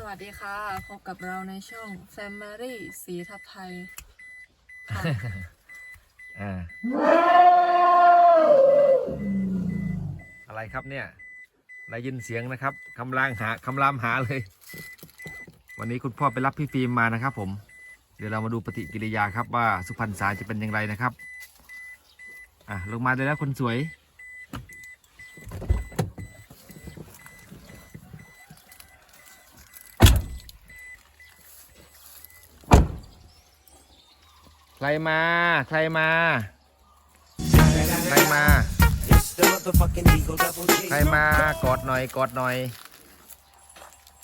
สวัสดีค่ะ พบกับเราในช่อง Family สีทับไทยค่ะอ่าอะไรครับเนี่ยได้ยินเสียงนะครับคำรางหาคำรามหาเลย วันนี้คุณพ่อไปรับพี่ฟิล์มมานะครับ ผม เดี๋ยวเรามาดูปฏิกิริยาครับว่าสุพรรณษาจะเป็นอย่างไรนะครับ อะลงมาได้แล้วคนสวย ใครมา ใครมา ใครมา ใครมากอดหน่อยกอดหน่อย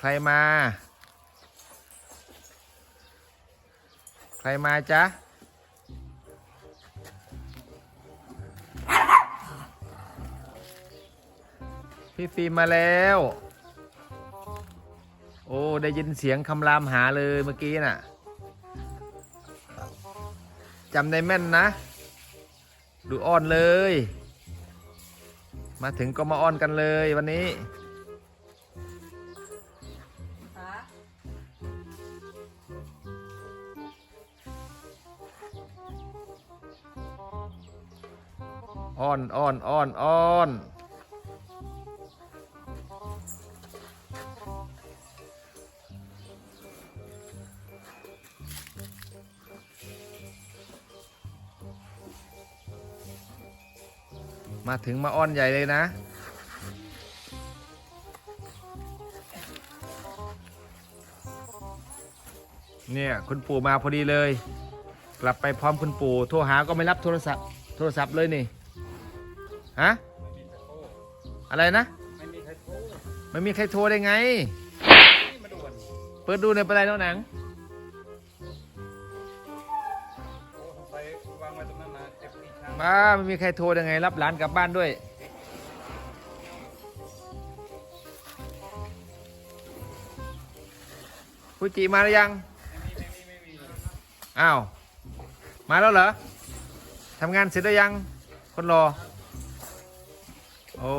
ใครมา ใครมาจ๊ะพี่ฟิล์มมาแล้ว โอ้ ได้ยินเสียงคำรามหาเลยเมื่อกี้น่ะ จำได้แม่นนะ ดูอ้อนเลย มาถึงก็มาอ้อนกันเลยวันนี้อ้อนอ้อนอ้อนอ้อน มาถึงมาอ้อนใหญ่เลยนะ เนี่ยคุณปู่มาพอดีเลย กลับไปพร้อมคุณปู่โทรหาก็ไม่รับโทรศัพท์โทรศัพท์เลยนี่ฮะอะไรนะไม่มีใครโทรไม่มีใครโทรได้ไง เปิดดูในประเด็นแล้วหนังไปวางไว้ตรงนั้นนะเจ็บที่ช้าง บ้าไม่มีใครโทรได้ไง รับหลานกลับบ้านด้วย ฟูจิมาหรือยัง อ้าว มาแล้วเหรอ ทำงานเสร็จหรือยัง คนรอ โอ้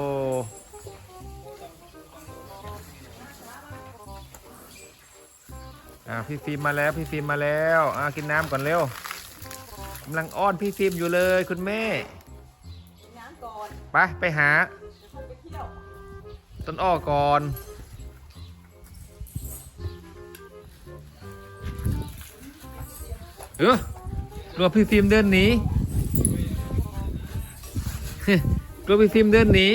อ่าพี่ฟิล์มมาแล้ว พี่ฟิล์มมาแล้ว อ่ากินน้ำก่อนเร็ว กำลังอ้อนพี่ฟิล์มอยู่เลยคุณแม่ไปไปหาต้นอ้อก่อน เออรอพี่ฟิล์มเดินหนีกลัวพี่ฟิล์มเดินหนี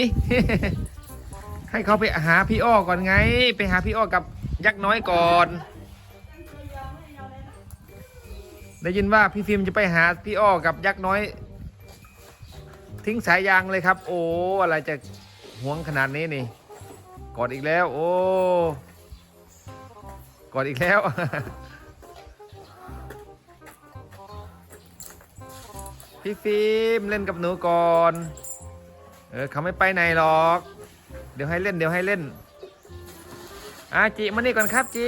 ให้เขาไปหาพี่อ้อก่อนไง ไปหาพี่อ้อกับยักษ์น้อยก่อน ได้ยินว่าพี่ฟิล์มจะไปหาพี่อ้อกับยักษ์น้อย ทิ้งสายยางเลยครับ โอ้อะไรจะห่วงขนาดนี้นี่กอดอีกแล้ว โอ้กอดอีกแล้ว พี่ฟิล์มเล่นกับหนูก่อน เออเขาไม่ไปไหนหรอก เดี๋ยวให้เล่นเดี๋ยวให้เล่นอาจิมานี่ก่อนครับจิ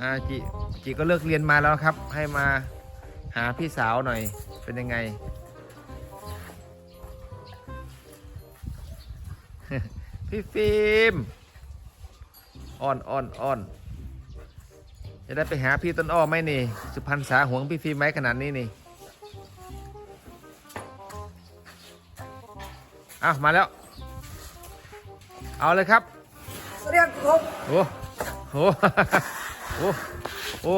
อาจิจิก็เลิกเรียนมาแล้วครับ ให้มาหาพี่สาวหน่อยเป็นยังไง พี่ฟิล์มอ่อนอ่อนอ่อนจะได้ไปหาพี่ต้นอ้อไหมนี่ สุพรรณษาหวงพี่ฟิล์มไหมขนาดนี้นี่อ้าวมาแล้ว เอาเลยครับ เรียกครบโอ้โห โอ้โอ้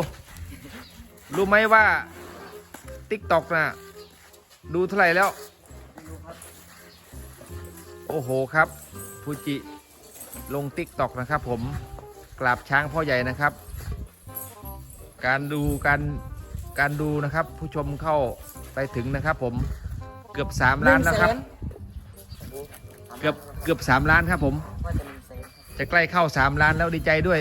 รู้ไหมว่าติ๊กตอกน่ะ ดูเท่าไหร่แล้ว โอ้โหครับฟูจิลงติ๊กตอกนะครับผมกราบช้างพ่อใหญ่นะครับ การดูการการดูนะครับ ผู้ชมเข้าไปถึงนะครับ ผมเกือบสามล้านแล้วครับ เกือบเกือบสามล้านครับผมว่าจะหนึ่งแสนจะใกล้เข้าสามล้านแล้วดีใจด้วย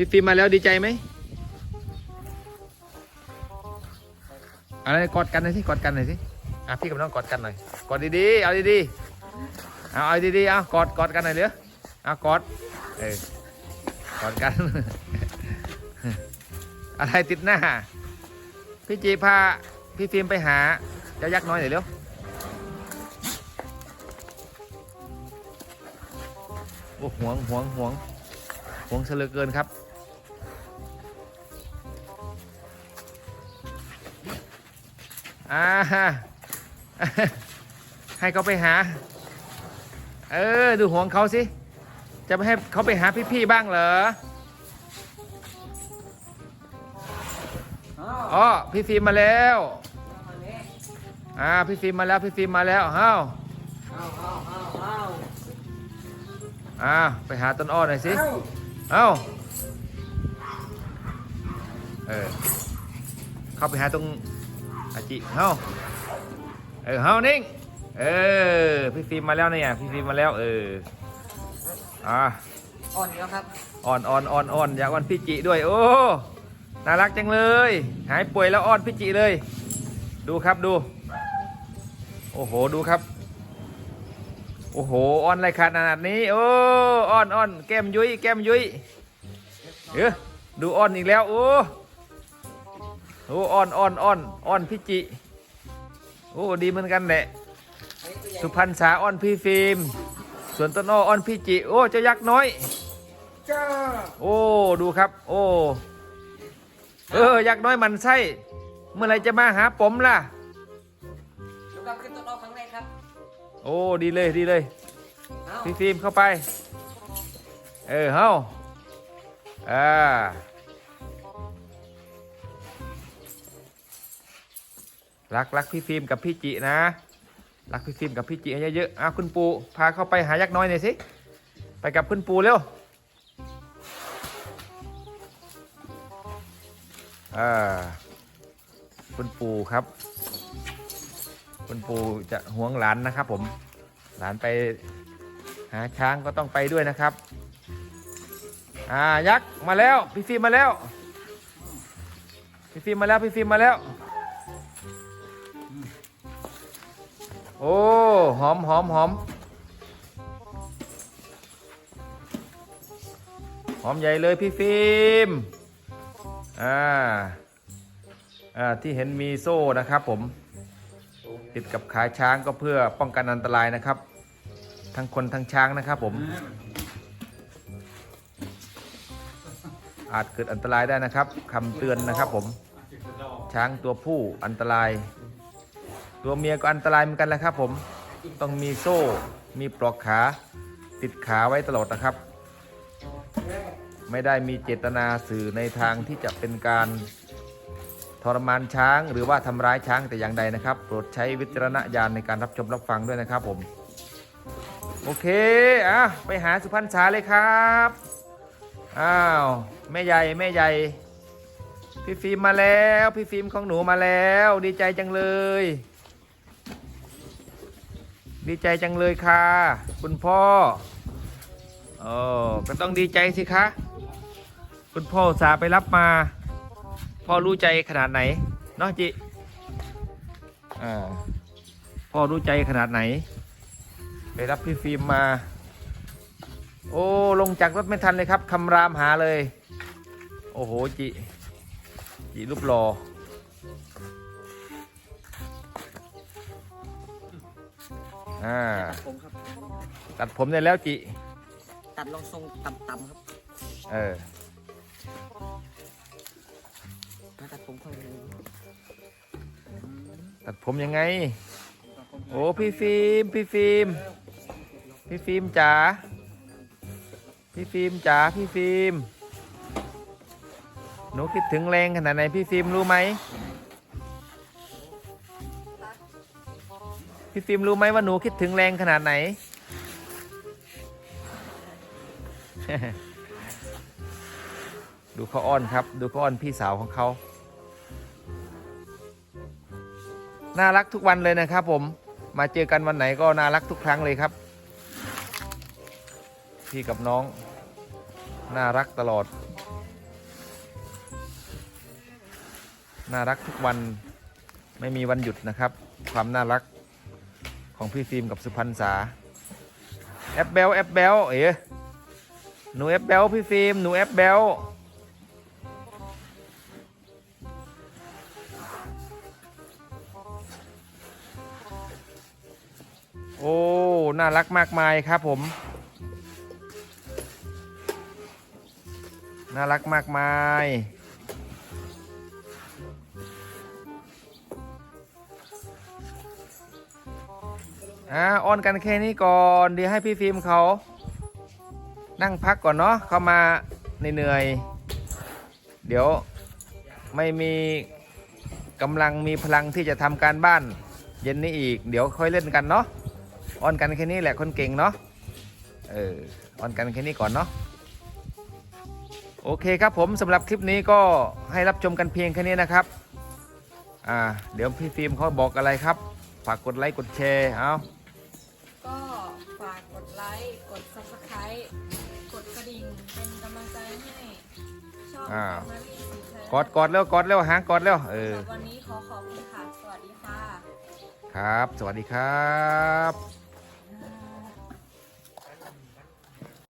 พี่ฟิล์มมาแล้วดีใจไหมอะไรกอดกันหน่อยสิกอดกันหน่อยสิอะพี่กับน้องกอดกันหน่อยกอดดีๆเอาดีๆเอาเอาดีๆเอากอดกอดกันหน่อยเดี๋ยวเอากอดเออกอดกัน อะไรติดหน้า พี่จีพาพี่ฟิล์มไปหาเจ้ายักษ์น้อยหน่อยเร็วโอ้หวงหวงหวงหวงเสลือเกินครับ อ่าให้เขาไปหา เออ ดูห่วงเขาสิ จะไม่ให้เขาไปหาพี่ๆบ้างเหรออ้าวอ๋อพี่ฟิล์มมาแล้วมาเนี่ยอ่า พี่ฟิล์มมาแล้ว พี่ฟิล์มมาแล้วเฮ้าอ้าวอ้าวอ้าวอ้าวอ่า ไปหาต้นอ้อหน่อยสิอ้าวเอ้า เออ เข้าไปหาตรง อาจิเฮ้าเออเฮ้านิ่งเออพี่ฟิล์มมาแล้วเนี่ยพี่ฟิล์มมาแล้วเอออ่าอ่อนแล้วครับอ่อนอ่อนอ่อนอ่อนอยากอ่อนพี่จิด้วยโอ้น่ารักจังเลย หายป่วยแล้วอ่อนพี่จิเลย ดูครับดู โอ้โหดูครับ โอ้โหอ่อนอะไรขนาดนี้โอ้อ่อนอ่อนแก้มยุ้ยแก้มยุ้ยเออดูอ่อนอีกแล้วโอ้ โอ้อ่อนอ่อนอ่อนอ่อนพี่จิ โอ้ดีเหมือนกันแหละอันนี้ตัวใหญ่สุพรรณษาอ่อนพี่ฟิล์มส่วนต้นอ้ออ่อนพี่จิ โอ้เจ้ายักษ์น้อยจ้าโอ้ดูครับ โอ้เออยักษ์น้อยมันไส้เมื่อไหรจะมาหาผมล่ะดูครับขึ้นต้นอ้อครั้งแรกครับ โอ้ดีเลยดีเลยอ้าวพี่ฟิล์มเข้าไป เออเฮ้าอ่า รักรักพี่ฟิล์มกับพี่จินะ รักพี่ฟิล์มกับพี่จิให้เยอะๆอ้าวคุณปูพาเข้าไปหายักษ์น้อยหน่อยสิ ไปกับคุณปูเร็วอ่าคุณปูครับ คุณปูจะห่วงหลานนะครับผม หลานไปหาช้างก็ต้องไปด้วยนะครับ อ่ายักษ์มาแล้ว พี่ฟิล์มมาแล้ว พี่ฟิล์มมาแล้ว พี่ฟิล์มมาแล้ว โอ้ หอมหอมหอมหอมใหญ่เลยพี่ฟิล์ม อ่า อ่า ที่เห็นมีโซ่นะครับผม ติดกับขาช้างก็เพื่อป้องกันอันตรายนะครับ ทั้งคนทั้งช้างนะครับผม อาจเกิดอันตรายได้นะครับคำเตือนนะครับผม ช้างตัวผู้อันตราย ตัวเมียก็อันตรายเหมือนกันแหละครับผมต้องมีโซ่ มีปลอกขาติดขาไว้ตลอดนะครับ ไม่ได้มีเจตนาสื่อในทางที่จะเป็นการทรมานช้าง หรือว่าทำร้ายช้างแต่อย่างใดนะครับ โปรดใช้วิจารณญาณในการรับชมรับฟังด้วยนะครับผม โอเคอะไปหาสุพรรณษาเลยครับอ้าวแม่ใหญ่แม่ใหญ่พี่ฟิล์มมาแล้ว พี่ฟิล์มของหนูมาแล้ว ดีใจจังเลย ดีใจจังเลยค่ะ คุณพ่อโอ้ก็ต้องดีใจสิคะ คุณพ่อสาไปรับมา พ่อรู้ใจขนาดไหนเนาะจิอ่าพ่อรู้ใจขนาดไหน ไปรับพี่ฟิล์มมา โอ้ลงจากรถไม่ทันเลยครับคำรามหาเลย โอ้โหจิ จิรูปรอ อ่าผมครับ ตัดผมได้แล้วจิ ตัดลงทรงต่ำๆครับเออ มาตัดผมเข้าเลยตัดผมยังไงโอ้พี่ฟิล์มพี่ฟิล์มพี่ฟิล์มจ๋าพี่ฟิล์มจ๋าพี่ฟิล์มหนูคิดถึงแรงขนาดไหนพี่ฟิล์มรู้ไหม พี่ฟิล์มรู้ไหมว่าหนูคิดถึงแรงขนาดไหน ดูเขาอ้อนครับ ดูเขาอ้อนพี่สาวของเขา น่ารักทุกวันเลยนะครับผม มาเจอกันวันไหนก็น่ารักทุกครั้งเลยครับ พี่กับน้อง น่ารักตลอด น่ารักทุกวัน ไม่มีวันหยุดนะครับ ความน่ารัก ของพี่ฟิล์มกับสุพรรณษาแอปเบลแอปเบลเอ๋หนูแอปเบลพี่ฟิล์มหนูแอปเบลโอ้ น่ารักมากมายครับผม น่ารักมากมาย อ่าออนกันแค่นี้ก่อนเดี๋ยวให้พี่ฟิล์มเขา นั่งพักก่อนเนาะเขามาเหนื่อยเดี๋ยวไม่มีกำลังมีพลังที่จะทำการบ้าน เย็นนี้อีก เดี๋ยวค่อยเล่นกันเนาะอ้อนกันแค่นี้แหละคนเก่งเนาะเอออ้อนกันแค่นี้ก่อนเนาะโอเคครับผมสำหรับคลิปนี้ก็ให้รับชมกันเพียงแค่นี้นะครับอ่าเดี๋ยวพี่ฟิล์มเขาบอกอะไรครับ ฝากกดไลค์กดแชร์เอา ฝากกดไลค์ กด subscribe กดกระดิ่ง เป็นกำลังใจให้ช่องอ่า Family สีแท้กดกดเร็วกดเร็วหางกดเร็วเออ สำหรับวันนี้ขอขอบคุณค่ะ สวัสดีค่ะ ครับ สวัสดีครับ